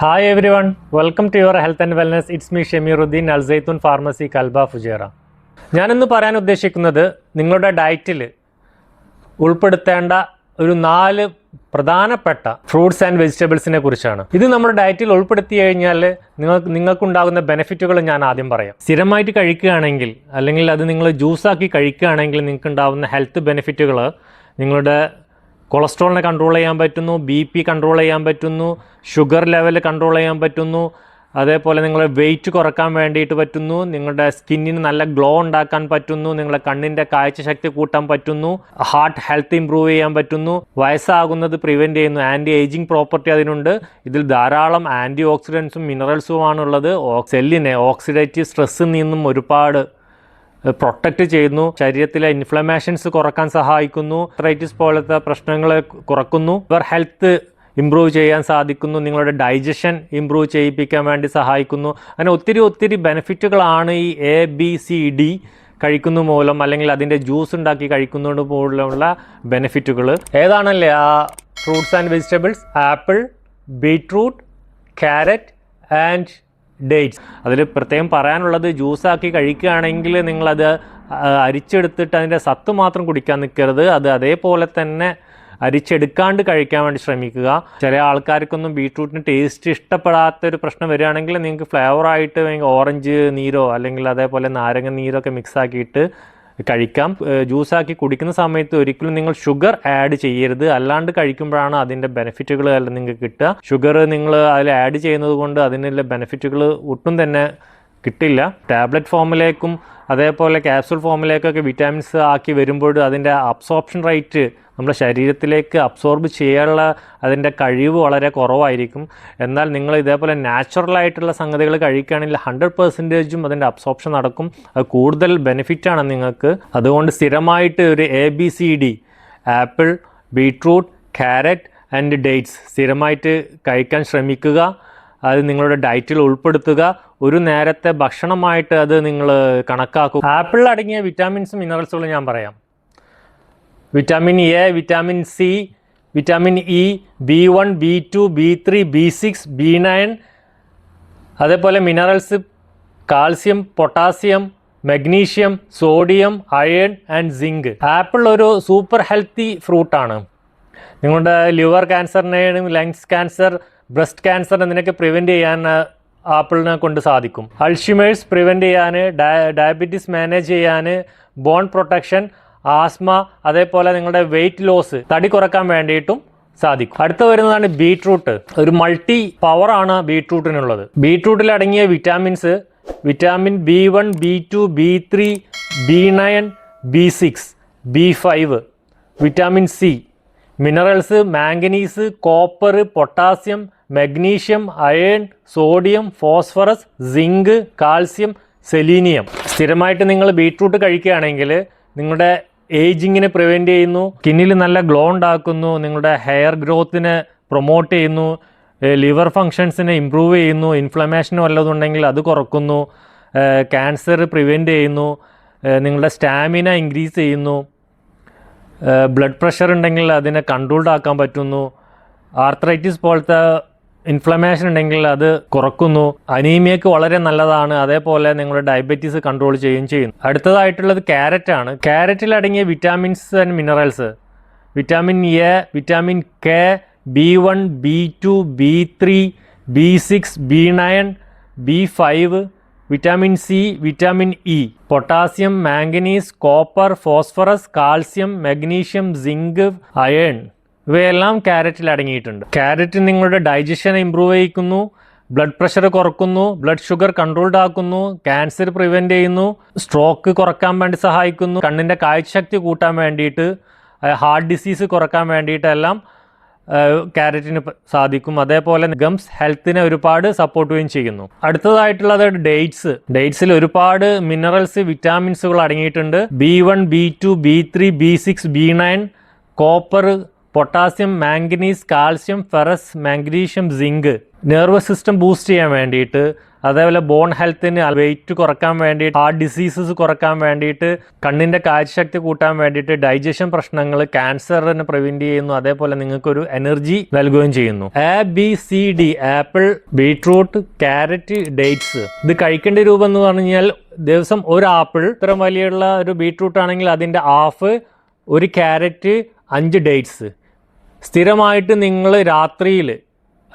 Hi everyone welcome to your health and wellness it's me Shemeeruddin Al Zaitoun pharmacy Kalba Fujairah ഞാനിന്ന് പറയാൻ ഉദ്ദേശിക്കുന്നത് നിങ്ങളുടെ ഡയറ്റിൽ ഉൾപ്പെടുത്തേണ്ട ഒരു നാല് പ്രധാനപ്പെട്ട ഫ്രൂട്ട്സ് ആൻഡ് വെജിറ്റബിൾസിനെ കുറിച്ചാണ്. ഇത് നമ്മുടെ ഡയറ്റിൽ ഉൾപ്പെടുത്തി കഴിഞ്ഞാൽ നിങ്ങൾക്ക് നിങ്ങൾക്കുണ്ടാകുന്ന ബെനിഫിറ്റുകൾ ഞാൻ ആദ്യം പറയാം. സ്ഥിരമായിട്ട് കഴിക്കുകയാണെങ്കിൽ അല്ലെങ്കിൽ അത് നിങ്ങൾ ജ്യൂസാക്കി കഴിക്കുകയാണെങ്കിൽ നിങ്ങൾക്ക് ഉണ്ടാകുന്ന ഹെൽത്ത് ബെനിഫിറ്റുകൾ നിങ്ങളുടെ കൊളസ്ട്രോളിനെ കൺട്രോൾ ചെയ്യാൻ പറ്റുന്നു ബി പി കൺട്രോൾ ചെയ്യാൻ പറ്റുന്നു ഷുഗർ ലെവൽ കൺട്രോൾ ചെയ്യാൻ പറ്റുന്നു അതേപോലെ നിങ്ങളെ വെയിറ്റ് കുറയ്ക്കാൻ വേണ്ടിയിട്ട് പറ്റുന്നു നിങ്ങളുടെ സ്കിന്നിന് നല്ല ഗ്ലോ ഉണ്ടാക്കാൻ പറ്റുന്നു നിങ്ങളുടെ കണ്ണിന്റെ കാഴ്ചശക്തി കൂട്ടാൻ പറ്റുന്നു ഹാർട്ട് ഹെൽത്ത് ഇമ്പ്രൂവ് ചെയ്യാൻ പറ്റുന്നു വയസ്സാകുന്നത് പ്രിവെന്റ് ചെയ്യുന്നു ആന്റി ഏജിങ് പ്രോപ്പർട്ടി അതിനുണ്ട്. ഇതിൽ ധാരാളം ആന്റി ഓക്സിഡൻസും മിനറൽസുമാണുള്ളത് സെല്ലിനെ ഓക്സിഡേറ്റീവ് സ്ട്രെസ്സിൽ നിന്നും ഒരുപാട് പ്രൊട്ടക്റ്റ് ചെയ്യുന്നു. ശരീരത്തിലെ ഇൻഫ്ലമേഷൻസ് കുറയ്ക്കാൻ സഹായിക്കുന്നു. ആർത്രൈറ്റിസ് പോലത്തെ പ്രശ്നങ്ങളെ കുറക്കുന്നു. ഇവർ ഹെൽത്ത് ഇമ്പ്രൂവ് ചെയ്യാൻ സാധിക്കുന്നു. നിങ്ങളുടെ ഡൈജഷൻ ഇമ്പ്രൂവ് ചെയ്യിപ്പിക്കാൻ വേണ്ടി സഹായിക്കുന്നു. അങ്ങനെ ഒത്തിരി ഒത്തിരി ബെനിഫിറ്റുകളാണ് ഈ എ ബി സി ഡി കഴിക്കുന്ന മൂലം അല്ലെങ്കിൽ അതിന്റെ ജ്യൂസ് ഉണ്ടാക്കി കഴിക്കുന്നതുകൊണ്ട് മൂലമുള്ള ബെനിഫിറ്റുകൾ ഏതാണല്ലേ? ആ fruits and vegetables apple beetroot carrot and dates അതിൽ പ്രത്യേകം പറയാനുള്ളത് ജ്യൂസാക്കി കഴിക്കുകയാണെങ്കിൽ നിങ്ങളത് അരിച്ചെടുത്തിട്ട് അതിന്റെ സത്ത് മാത്രം കുടിക്കാൻ നിൽക്കരുത് അത് അതേപോലെ തന്നെ അരിച്ചെടുക്കാണ്ട് കഴിക്കാൻ വേണ്ടി ശ്രമിക്കുക. ചില ആൾക്കാർക്കൊന്നും ബീട്രൂട്ടിന് ടേസ്റ്റ് ഇഷ്ടപ്പെടാത്ത ഒരു പ്രശ്നം വരികയാണെങ്കിൽ നിങ്ങൾക്ക് ഫ്ലേവറായിട്ട് ഓറഞ്ച് നീരോ അല്ലെങ്കിൽ അതേപോലെ നാരങ്ങ നീരോ ഒക്കെ മിക്സ് ആക്കിയിട്ട് കഴിക്കാം. ജ്യൂസ് ജ്യൂസാക്കി കുടിക്കുന്ന സമയത്ത് ഒരിക്കലും നിങ്ങൾ ഷുഗർ ആഡ് ചെയ്യരുത്. അല്ലാണ്ട് കഴിക്കുമ്പോഴാണ് അതിന്റെ ബെനിഫിറ്റുകൾ അല്ല നിങ്ങൾക്ക് കിട്ടുക. ഷുഗർ നിങ്ങൾ അതിൽ ആഡ് ചെയ്യുന്നത് കൊണ്ട് അതിനുള്ള ബെനിഫിറ്റുകൾ ഒട്ടും തന്നെ കിട്ടില്ല. ടാബ്ലറ്റ് ഫോമിലേക്കും അതേപോലെ ക്യാപ്സൂൾ ഫോമിലേക്കൊക്കെ വിറ്റാമിൻസ് ആക്കി വരുമ്പോൾ അതിന്റെ അബ്സോർപ്ഷൻ റേറ്റ് നമ്മുടെ ശരീരത്തിലേക്ക് അബ്സോർബ് ചെയ്യാനുള്ള അതിന്റെ കഴിവ് വളരെ കുറവായിരിക്കും. എന്നാൽ നിങ്ങൾ ഇതേപോലെ നാച്ചുറൽ ആയിട്ടുള്ള സംഗതികൾ കഴിക്കുകയാണെങ്കിൽ ഹൺഡ്രഡ് പെർസെന്റേജും അതിന്റെ അബ്സോർപ്ഷൻ നടക്കും. അത് കൂടുതൽ ബെനിഫിറ്റാണ് നിങ്ങൾക്ക്. അതുകൊണ്ട് സ്ഥിരമായിട്ട് ഒരു A B C D apple beetroot carrot and dates സ്ഥിരമായിട്ട് കഴിക്കാൻ ശ്രമിക്കുക. അത് നിങ്ങളുടെ ഡയറ്റിൽ ഉൾപ്പെടുത്തുക. ഒരു നേരത്തെ ഭക്ഷണമായിട്ട് അത് നിങ്ങൾ കണക്കാക്കുക ആപ്പിൾ അടങ്ങിയ വിറ്റാമിൻസും മിനറൽസുകളും ഞാൻ പറയാം. Vitamin A vitamin C vitamin E B one B two B three B six B nine. അതേപോലെ minerals calcium potassium magnesium sodium iron and zinc. Apple ഒരു സൂപ്പർ ഹെൽത്തി ഫ്രൂട്ടാണ്. നിങ്ങളുടെ ലിവർ ക്യാൻസറിനെയും ലങ്സ് ക്യാൻസർ ബ്രസ്റ്റ് ക്യാൻസർ നിനക്ക് prevent ചെയ്യാൻ ആപ്പിളിനെ കൊണ്ട് സാധിക്കും. അൾഷിമേഴ്സ് പ്രിവെന്റ് ചെയ്യാൻ ഡയബറ്റീസ് മാനേജ് ചെയ്യാൻ ബോൺ പ്രൊട്ടക്ഷൻ ആസ്മ അതേപോലെ നിങ്ങളുടെ വെയിറ്റ് ലോസ് തടി കുറയ്ക്കാൻ വേണ്ടിയിട്ടും സാധിക്കും. അടുത്ത വരുന്നതാണ് ബീട്രൂട്ട്. ഒരു മൾട്ടി പവർ ആണ് ബീട്രൂട്ടിനുള്ളത്. ബീട്രൂട്ടിൽ അടങ്ങിയ vitamins vitamin B one B two B three B nine B six B five vitamin C minerals manganese copper potassium magnesium iron sodium phosphorus zinc calcium selenium. സ്ഥിരമായിട്ട് നിങ്ങൾ ബീട്രൂട്ട് കഴിക്കുകയാണെങ്കിൽ നിങ്ങളുടെ ഏജിങ്ങിനെ prevent ചെയ്യുന്നു സ്കിന്നിൽ നല്ല ഗ്ലോ ഉണ്ടാക്കുന്നു നിങ്ങളുടെ ഹെയർ ഗ്രോത്തിനെ പ്രൊമോട്ട് ചെയ്യുന്നു ലിവർ ഫങ്ഷൻസിനെ ഇമ്പ്രൂവ് ചെയ്യുന്നു ഇൻഫ്ലമേഷൻ വല്ലതുണ്ടെങ്കിൽ അത് കുറക്കുന്നു ക്യാൻസർ പ്രിവെന്റ് ചെയ്യുന്നു നിങ്ങളുടെ സ്റ്റാമിന ഇൻക്രീസ് ചെയ്യുന്നു ബ്ലഡ് പ്രഷർ ഉണ്ടെങ്കിൽ അതിനെ കൺട്രോൾഡ് ആക്കാൻ പറ്റുന്നു ആർത്രൈറ്റിസ് പോലത്തെ ഇൻഫ്ലമേഷൻ ഉണ്ടെങ്കിൽ അത് കുറക്കുന്നു. അനീമിയക്ക് വളരെ നല്ലതാണ്. അതേപോലെ നിങ്ങളുടെ ഡയബറ്റീസ് കൺട്രോൾ ചെയ്യുകയും ചെയ്യുന്നു. അടുത്തതായിട്ടുള്ളത് ക്യാരറ്റ് ആണ്. ക്യാരറ്റിൽ അടങ്ങിയ vitamins and minerals vitamin A vitamin K B one B two B three B six B nine B five vitamin C vitamin E potassium manganese copper phosphorus calcium magnesium zinc iron ഇവയെല്ലാം ക്യാരറ്റിൽ അടങ്ങിയിട്ടുണ്ട്. Carrot നിങ്ങളുടെ digestion improve ചെയ്യിക്കുന്നു blood pressure കുറക്കുന്നു blood sugar controlled ആക്കുന്നു cancer prevent ചെയ്യുന്നു stroke കുറയ്ക്കാൻ വേണ്ടി സഹായിക്കുന്നു കണ്ണിന്റെ കാഴ്ചശക്തി കൂട്ടാൻ വേണ്ടിയിട്ട് ഹാർട്ട് ഡിസീസ് കുറയ്ക്കാൻ വേണ്ടിയിട്ടെല്ലാം ക്യാരറ്റിന് സാധിക്കും. അതേപോലെ ഗംസ് ഹെൽത്തിനെ ഒരുപാട് സപ്പോർട്ടുകയും ചെയ്യുന്നു. അടുത്തതായിട്ടുള്ളത് ഡേറ്റ്സ് ഡേറ്റ്സിൽ ഒരുപാട് മിനറൽസ് വിറ്റാമിൻസുകൾ അടങ്ങിയിട്ടുണ്ട്. B one B two B three B six B nine copper potassium manganese calcium ferrous magnesium zinc. Nervous system boost ചെയ്യാൻ വേണ്ടിയിട്ട് അതേപോലെ ബോൺ ഹെൽത്തിന് വെയിറ്റ് കുറയ്ക്കാൻ വേണ്ടിയിട്ട് ഹാർട്ട് ഡിസീസസ് കുറയ്ക്കാൻ വേണ്ടിയിട്ട് കണ്ണിന്റെ കാഴ്ചശക്തി കൂട്ടാൻ വേണ്ടിയിട്ട് ഡൈജഷൻ പ്രശ്നങ്ങൾ ക്യാൻസറിനെ പ്രിവെന്റ് ചെയ്യുന്നു. അതേപോലെ നിങ്ങൾക്കൊരു എനർജി നൽകുകയും ചെയ്യുന്നു. A B C D apple beetroot carrot dates. ഇത് കഴിക്കേണ്ട രൂപം എന്ന് പറഞ്ഞു ദിവസം ഒരു ആപ്പിൾ ഇത്ര വലിയുള്ള ഒരു ബീട്രൂട്ട് ആണെങ്കിൽ അതിന്റെ ഹാഫ് ഒരു ക്യാരറ്റ് അഞ്ച് ഡേറ്റ്സ്. സ്ഥിരമായിട്ട് നിങ്ങൾ രാത്രിയിൽ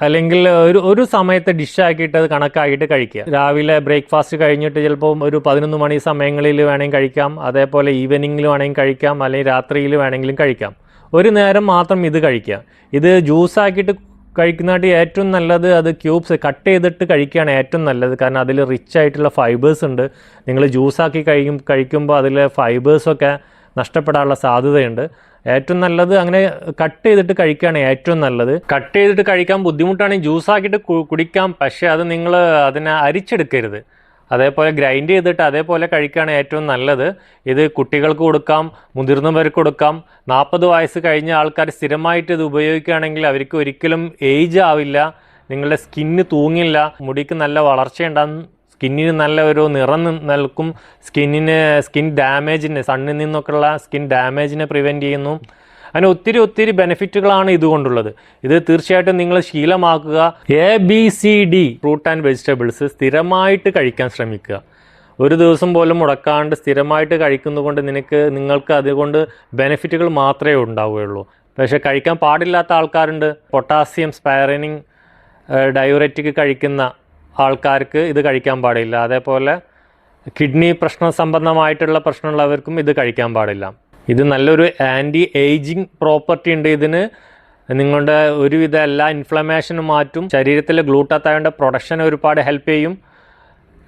അല്ലെങ്കിൽ ഒരു ഒരു സമയത്ത് ഡിഷാക്കിയിട്ട് അത് കണക്കാക്കിയിട്ട് കഴിക്കുക. രാവിലെ ബ്രേക്ക്ഫാസ്റ്റ് കഴിഞ്ഞിട്ട് ചിലപ്പോൾ ഒരു പതിനൊന്ന് മണി സമയങ്ങളിൽ വേണമെങ്കിൽ കഴിക്കാം. അതേപോലെ ഈവനിങ്ങിൽ വേണമെങ്കിൽ കഴിക്കാം. അല്ലെങ്കിൽ രാത്രിയിൽ വേണമെങ്കിലും കഴിക്കാം. ഒരു നേരം മാത്രം ഇത് കഴിക്കുക. ഇത് ജ്യൂസാക്കിയിട്ട് കഴിക്കുന്നതായിട്ട് ഏറ്റവും നല്ലത് അത് ക്യൂബ്സ് കട്ട് ചെയ്തിട്ട് കഴിക്കുകയാണ് ഏറ്റവും നല്ലത്. കാരണം അതിൽ റിച്ച് ആയിട്ടുള്ള ഫൈബേഴ്സ് ഉണ്ട്. നിങ്ങൾ ജ്യൂസാക്കി കഴിക്കും കഴിക്കുമ്പോൾ അതിലെ ഫൈബേഴ്സൊക്കെ നഷ്ടപ്പെടാനുള്ള സാധ്യതയുണ്ട്. ഏറ്റവും നല്ലത് അങ്ങനെ കട്ട് ചെയ്തിട്ട് കഴിക്കുകയാണ് ഏറ്റവും നല്ലത്. കട്ട് ചെയ്തിട്ട് കഴിക്കാൻ ബുദ്ധിമുട്ടാണ് ജ്യൂസ് ആക്കിയിട്ട് കു- കുടിക്കാം. പക്ഷേ അത് നിങ്ങൾ അതിനെ അരിച്ചെടുക്കരുത്. അതേപോലെ ഗ്രൈൻഡ് ചെയ്തിട്ട് അതേപോലെ കഴിക്കുകയാണ് ഏറ്റവും നല്ലത്. ഇത് കുട്ടികൾക്ക് കൊടുക്കാം മുതിർന്നവർക്ക് കൊടുക്കാം. നാൽപ്പത് വയസ്സ് കഴിഞ്ഞ ആൾക്കാർ സ്ഥിരമായിട്ട് ഇത് ഉപയോഗിക്കുകയാണെങ്കിൽ അവർക്ക് ഒരിക്കലും ഏജ് ആവില്ല. നിങ്ങളുടെ സ്കിന്ന് തൂങ്ങില്ല. മുടിക്ക് നല്ല വളർച്ചയുണ്ടാകും സ്കിന്നിന് നല്ല ഒരു നിറം നൽകും. സ്കിന്നിന് സ്കിൻ ഡാമേജിന് സണ്ണിൽ നിന്നൊക്കെയുള്ള സ്കിൻ ഡാമേജിനെ പ്രിവെന്റ് ചെയ്യുന്നു. അങ്ങനെ ഒത്തിരി ഒത്തിരി ബെനിഫിറ്റുകളാണ് ഇതുകൊണ്ടുള്ളത് ഇത് തീർച്ചയായിട്ടും നിങ്ങൾ ശീലമാക്കുക. A B C D fruit and vegetables സ്ഥിരമായിട്ട് കഴിക്കാൻ ശ്രമിക്കുക. ഒരു ദിവസം പോലും മുടക്കാണ്ട് സ്ഥിരമായിട്ട് കഴിക്കുന്നതുകൊണ്ട് നിനക്ക് നിങ്ങൾക്ക് അതുകൊണ്ട് ബെനിഫിറ്റുകൾ മാത്രമേ ഉണ്ടാവുകയുള്ളൂ. പക്ഷേ കഴിക്കാൻ പാടില്ലാത്ത ആൾക്കാരുണ്ട്. പൊട്ടാസ്യം സ്പയറിനിങ് ഡയൂററ്റിക് കഴിക്കുന്ന ആൾക്കാർക്ക് ഇത് കഴിക്കാൻ പാടില്ല. അതേപോലെ കിഡ്നി പ്രശ്ന സംബന്ധമായിട്ടുള്ള പ്രശ്നമുള്ളവർക്കും ഇത് കഴിക്കാൻ പാടില്ല. ഇത് നല്ലൊരു ആന്റി ഏജിങ് പ്രോപ്പർട്ടി ഉണ്ട്. ഇതിന് നിങ്ങളുടെ ഒരുവിധ എല്ലാ ഇൻഫ്ലമേഷനും മാറ്റും. ശരീരത്തിലെ ഗ്ലൂട്ടാത്തയോന്റെ പ്രൊഡക്ഷൻ ഒരുപാട് ഹെൽപ്പ് ചെയ്യും.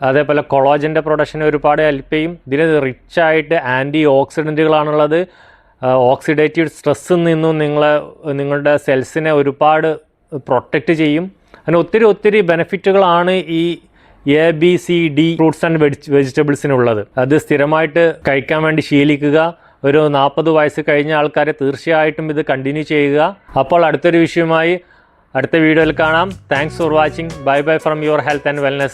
അതേപോലെ കൊളോജന്റെ പ്രൊഡക്ഷൻ ഒരുപാട് ഹെൽപ്പ് ചെയ്യും. ഇതിൽ റിച്ചായിട്ട് ആന്റി ഓക്സിഡന്റുകളാണുള്ളത് ഓക്സിഡേറ്റീവ് സ്ട്രെസ്സിൽ നിന്നും നിങ്ങളെ നിങ്ങളുടെ സെൽസിനെ ഒരുപാട് പ്രൊട്ടക്റ്റ് ചെയ്യും. അങ്ങനെ ഒത്തിരി ഒത്തിരി ബെനിഫിറ്റുകളാണ് ഈ A B C D fruits and veg വെജിറ്റബിൾസിനുള്ളത് അത് സ്ഥിരമായിട്ട് കഴിക്കാൻ വേണ്ടി ശീലിക്കുക. ഒരു നാൽപ്പത് വയസ്സ് കഴിഞ്ഞ ആൾക്കാരെ തീർച്ചയായിട്ടും ഇത് കണ്ടിന്യൂ ചെയ്യുക. അപ്പോൾ അടുത്തൊരു വിഷയമായി അടുത്ത വീഡിയോയിൽ കാണാം. Thanks for watching bye bye from your health and wellness